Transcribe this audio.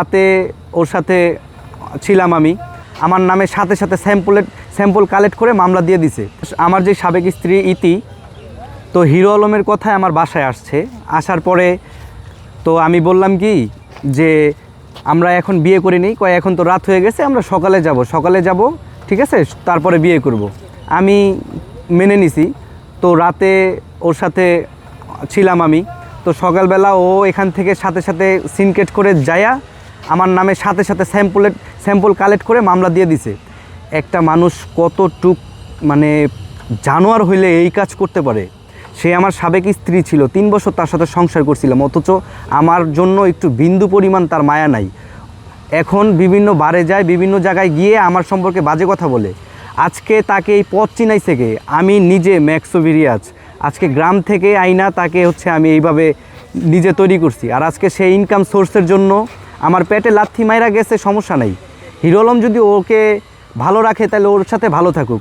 রাতে ওর সাথে ছিলাম আমি। আমার নামে সাথে সাথে স্যাম্পলের স্যাম্পল কালেক্ট করে মামলা দিয়ে দিছে। আমার যে সাবেক স্ত্রী ইতি, তো হিরো আলমের কথায় আমার বাসায় আসছে। আসার পরে তো আমি বললাম কি যে, আমরা এখন বিয়ে করিনি কয় এখন তো রাত হয়ে গেছে, আমরা সকালে যাব। সকালে যাব, ঠিক আছে? তারপরে বিয়ে করব। আমি মেনে নিছি। তো রাতে ওর সাথে ছিলাম আমি। তো সকালবেলা ও এখান থেকে সাথে সাথে সিনকেট করে যায়া আমার নামে সাথে সাথে স্যাম্পলের স্যাম্পল কালেক্ট করে মামলা দিয়ে দিছে। একটা মানুষ কতটুক মানে জানোয়ার হইলে এই কাজ করতে পারে? সে আমার সাবেক স্ত্রী ছিল, তিন বছর তার সাথে সংসার করছিলাম, অথচ আমার জন্য একটু বিন্দু পরিমাণ তার মায়া নাই। এখন বিভিন্ন বারে যায়, বিভিন্ন জায়গায় গিয়ে আমার সম্পর্কে বাজে কথা বলে। আজকে তাকে এই পথ চিনাই থেকে আমি নিজে ম্যাক্সোভিরিয়াজ আজকে গ্রাম থেকে আইনা তাকে হচ্ছে আমি এইভাবে নিজে তৈরি করছি। আর আজকে সেই ইনকাম সোর্সের জন্য আমার পেটে লাথি মাইরা গেছে, সমস্যা নাই। হিরো আলম যদি ওকে ভালো রাখে, তাহলে ওর সাথে ভালো থাকুক।